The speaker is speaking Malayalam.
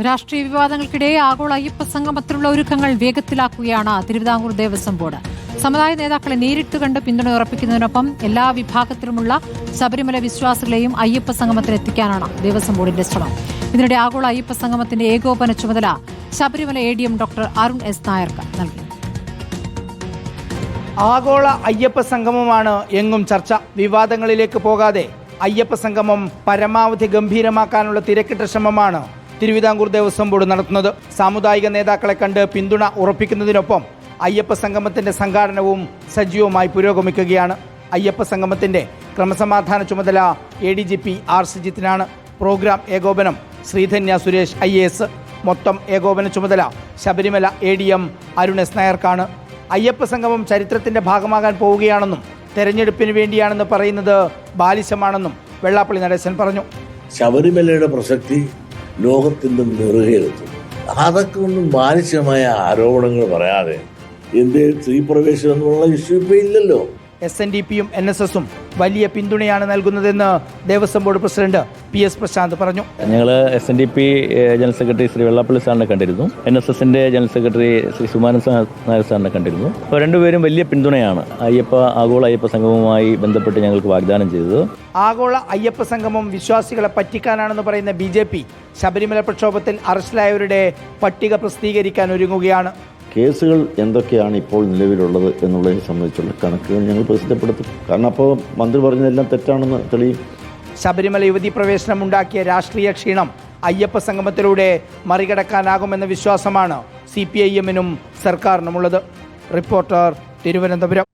രാഷ്ട്രീയ വിവാദങ്ങൾക്കിടെ ആഗോള അയ്യപ്പ സംഗമത്തിലുള്ള ഒരുക്കങ്ങൾ വേഗത്തിലാക്കുകയാണ് തിരുവിതാംകൂർ ദേവസ്വം ബോർഡ്. സമുദായ നേതാക്കളെ നേരിട്ട് കണ്ട് പിന്തുണ ഉറപ്പിക്കുന്നതിനൊപ്പം എല്ലാ വിഭാഗത്തിലുമുള്ള ശബരിമല വിശ്വാസികളെയും അയ്യപ്പ സംഗമത്തിൽ എത്തിക്കാനാണ് ദേവസ്വം ബോർഡിന്റെ ശ്രമം. ഇതിനിടെ ആഗോള അയ്യപ്പ സംഗമത്തിന്റെ ഏകോപന ചുമതല Sabarimala A D M doctor Arun S നായർക്ക് നൽകി. ആഗോള അയ്യപ്പ സംഗമമാണ് എങ്ങും ചർച്ച. വിവാദങ്ങളിലേക്ക് പോകാതെ അയ്യപ്പ സംഗമം പരമാവധി ഗംഭീരമാക്കാനുള്ള തിരക്കിട്ട ശ്രമമാണ് തിരുവിതാംകൂർ ദേവസ്വം ബോർഡ് നടത്തുന്നത്. സാമുദായിക നേതാക്കളെ കണ്ട് പിന്തുണ ഉറപ്പിക്കുന്നതിനൊപ്പം അയ്യപ്പ സംഗമത്തിന്റെ സംഘാടനവും സജീവമായി പുരോഗമിക്കുകയാണ്. അയ്യപ്പ സംഗമത്തിന്റെ ക്രമസമാധാന ചുമതല A D G P R സുജിത്തിനാണ്. Programme ഏകോപനം ശ്രീധന്യ സുരേഷ് ഐ എസ്. മൊത്തം ഏകോപന ചുമതല Sabarimala A D M Arun S നായർക്കാണ്. Ayyappa സംഗമം ചരിത്രത്തിന്റെ ഭാഗമാകാൻ പോവുകയാണെന്നും തെരഞ്ഞെടുപ്പിന് വേണ്ടിയാണെന്ന് പറയുന്നത് ബാലിശമാണെന്നും വെള്ളാപ്പള്ളി നടേശൻ പറഞ്ഞു. ശബരിമലയുടെ പ്രസക്തി ലോകത്തിന്റെ നെറുകയിലെത്തും അതൊക്കെ ഒന്നും മാനുഷികമായ ആരോപണങ്ങൾ പറയാതെ എന്തേ സ്ത്രീ പ്രവേശനം എന്നുള്ള ഇഷ്യൂ ഇപ്പൊ ഇല്ലല്ലോ. എസ് എൻ ഡി പിയും എൻ എസ് എസും വലിയ പിന്തുണയാണ് നൽകുന്നതെന്ന് Devaswom board president P S Prashanth പറഞ്ഞു. ഞങ്ങൾ S N D P general secretary Sri Vellappally സാറിനെ കണ്ടിരുന്നു. എൻ എസ് എസിന്റെ ജനറൽ സെക്രട്ടറി ശ്രീ സുമാനൻ നായർ സാറിനെ കണ്ടിരുന്നു. അപ്പോൾ രണ്ടുപേരും വലിയ പിന്തുണയാണ്. അയ്യപ്പ ആഗോള അയ്യപ്പ സംഗമവുമായി ബന്ധപ്പെട്ട് ഞങ്ങൾക്ക് വാഗ്ദാനം ചെയ്തത്. ആഗോള അയ്യപ്പ സംഗമം വിശ്വാസികളെ പറ്റിക്കാനാണെന്ന് പറയുന്ന ബി ജെ പി ശബരിമല പ്രക്ഷോഭത്തിൽ അറസ്റ്റിലായവരുടെ പട്ടിക പ്രസിദ്ധീകരിക്കാൻ ഒരുങ്ങുകയാണ്. കേസുകൾ എന്തൊക്കെയാണ് ഇപ്പോൾ നിലവിലുള്ളത് എന്നുള്ളതിനെ സംബന്ധിച്ചുള്ള കണക്കുകൾ ഞങ്ങൾ പ്രസിദ്ധപ്പെടുത്തും. കാരണം അപ്പോൾ മന്ത്രി പറഞ്ഞതെല്ലാം തെറ്റാണെന്ന് തെളിയും. ശബരിമല യുവതി പ്രവേശനം ഉണ്ടാക്കിയ രാഷ്ട്രീയ ക്ഷീണം അയ്യപ്പ സംഗമത്തിലൂടെ മറികടക്കാനാകുമെന്ന വിശ്വാസമാണ് സി പി ഐ എമ്മിനും സർക്കാരിനുമുള്ളത്. റിപ്പോർട്ടർ തിരുവനന്തപുരം.